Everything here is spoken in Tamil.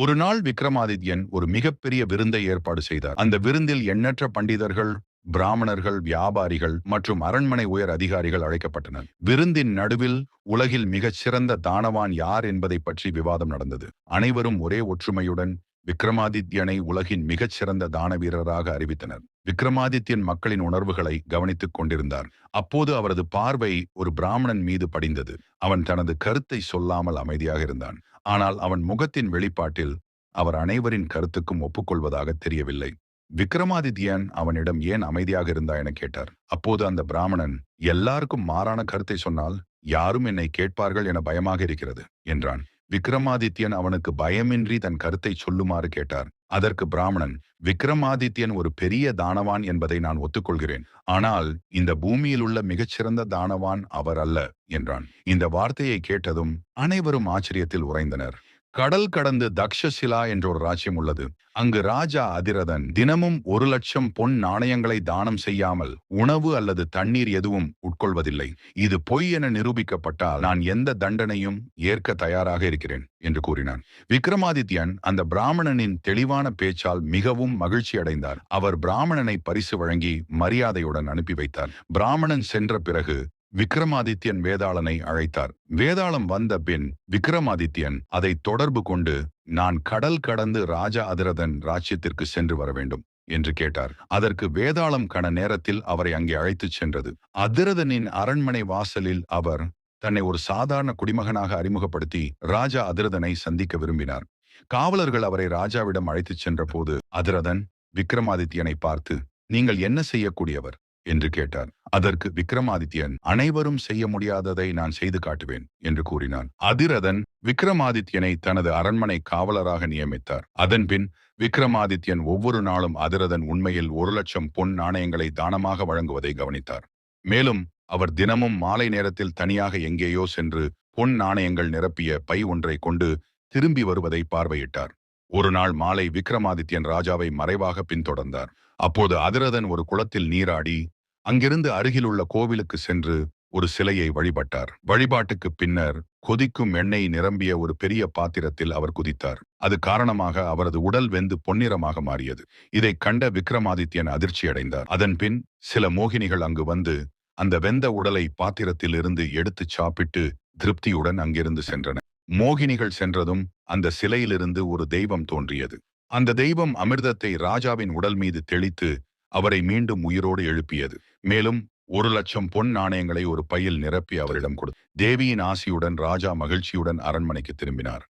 ஒரு நாள் விக்ரமாதித்யன் ஒரு மிகப்பெரிய விருந்தை ஏற்பாடு செய்தார். அந்த விருந்தில் எண்ணற்ற பண்டிதர்கள் பிராமணர்கள் வியாபாரிகள் மற்றும் அரண்மனை உயர் அதிகாரிகள் அழைக்கப்பட்டனர். விருந்தின் நடுவில் உலகில் மிகச் சிறந்த தானவான் யார் என்பதை பற்றி விவாதம் நடந்தது. அனைவரும் ஒரே ஒற்றுமையுடன் விக்ரமாதித்யனை உலகின் மிகச் சிறந்த தான வீரராக அறிவித்தனர். விக்ரமாதித்யன் மக்களின் உணர்வுகளை கவனித்துக் கொண்டிருந்தார். அப்போது அவரது பார்வை ஒரு பிராமணன் மீது படிந்தது. அவன் தனது கருத்தை சொல்லாமல் அமைதியாக இருந்தான். ஆனால் அவன் முகத்தின் வெளிப்பாட்டில் அவர் அனைவரின் கருத்துக்கும் ஒப்புக்கொள்வதாக தெரியவில்லை. விக்ரமாதித்யன் அவனிடம் ஏன் அமைதியாக இருந்தா என கேட்டார். அப்போது அந்த பிராமணன் எல்லாருக்கும் மாறான கருத்தை சொன்னால் யாரும் என்னை கேட்பார்கள் என பயமாக இருக்கிறது என்றான். விக்ரமாதித்யன் அவனுக்கு பயமின்றி தன் கருத்தை சொல்லுமாறு கேட்டார். அதற்கு பிராமணன் விக்ரமாதித்யன் ஒரு பெரிய தானவான் என்பதை நான் ஒத்துக்கொள்கிறேன். ஆனால் இந்த பூமியில் உள்ள மிகச்சிறந்த தானவான் அவர் அல்ல என்றான். இந்த வார்த்தையை கேட்டதும் அனைவரும் ஆச்சரியத்தில் உறைந்தனர். கடல் கடந்து தக்ஷசிலா என்ற ஒரு ராஜ்யம் உள்ளது. அங்கு ராஜா அதிரதன் தினமும் ஒரு லட்சம் பொன் நாணயங்களை தானம் செய்யாமல் உணவு அல்லது தண்ணீர் எதுவும் உட்கொள்வதில்லை. இது பொய் என நிரூபிக்கப்பட்டால் நான் எந்த தண்டனையும் ஏற்க தயாராக இருக்கிறேன் என்று கூறினான். விக்ரமாதித்யன் அந்த பிராமணனின் தெளிவான பேச்சால் மிகவும் மகிழ்ச்சி அடைந்தார். அவர் பிராமணனை பரிசு வழங்கி மரியாதையுடன் அனுப்பி வைத்தார். பிராமணன் சென்ற பிறகு விக்ரமாதித்யன் வேதாளனை அழைத்தார். வேதாளம் வந்த பின் விக்ரமாதித்யன் அதை தொடர்பு கொண்டு நான் கடல் கடந்து ராஜா அதிரதன் ராஜ்யத்திற்கு சென்று வர வேண்டும் என்று கேட்டார். அதற்கு வேதாளம் கண நேரத்தில் அவரை அங்கே அழைத்துச் சென்றது. அதிரதனின் அரண்மனை வாசலில் அவர் தன்னை ஒரு சாதாரண குடிமகனாக அறிமுகப்படுத்தி ராஜா அதிரதனை சந்திக்க விரும்பினார். காவலர்கள் அவரை ராஜாவிடம் அழைத்துச் சென்ற போது அதிரதன் விக்ரமாதித்யனை பார்த்து நீங்கள் என்ன செய்யக்கூடியவர்? என்று கேட்டார் அதற்கு விக்ரமாதித்யன் அனைவரும் செய்ய முடியாததை நான் செய்து காட்டுவேன் என்று கூறினான். அதிரதன் விக்ரமாதித்யனை தனது அரண்மனை காவலராக நியமித்தார். அதன்பின் விக்ரமாதித்யன் ஒவ்வொரு நாளும் அதிரதன் உண்மையில் ஒரு லட்சம் பொன் நாணயங்களை தானமாக வழங்குவதை கவனித்தார். மேலும் அவர் தினமும் மாலை நேரத்தில் தனியாக எங்கேயோ சென்று பொன் நாணயங்கள் நிரப்பிய பை ஒன்றை கொண்டு திரும்பி வருவதை பார்வையிட்டார். ஒரு நாள் மாலை விக்ரமாதித்யன் ராஜாவை மறைவாக பின்தொடர்ந்தார். அப்போது அதிரதன் ஒரு குளத்தில் நீராடி அங்கிருந்து அருகிலுள்ள கோவிலுக்கு சென்று ஒரு சிலையை வழிபட்டார். வழிபாட்டுக்கு பின்னர் கொதிக்கும் எண்ணெய் நிரம்பிய ஒரு பெரிய பாத்திரத்தில் அவர் குதித்தார். அது காரணமாக அவரது உடல் வெந்து பொன்னிறமாக மாறியது. இதை கண்ட விக்ரமாதித்யன் அதிர்ச்சி அடைந்தார் அதன்பின் சில மோகினிகள் அங்கு வந்து அந்த வெந்த உடலை பாத்திரத்தில் இருந்து எடுத்து சாப்பிட்டு திருப்தியுடன் அங்கிருந்து சென்றன. மோகினிகள் சென்றதும் அந்த சிலையிலிருந்து ஒரு தெய்வம் தோன்றியது. அந்த தெய்வம் அமிர்தத்தை ராஜாவின் உடல் மீது தெளித்து அவரை மீண்டும் உயிரோடு எழுப்பியது. மேலும் ஒரு லட்சம் பொன் நாணயங்களை ஒரு பையில் நிரப்பி அவரிடம் கொடு. தேவியின் ஆசியுடன் ராஜா மகிழ்ச்சியுடன் அரண்மனைக்கு திரும்பினார்.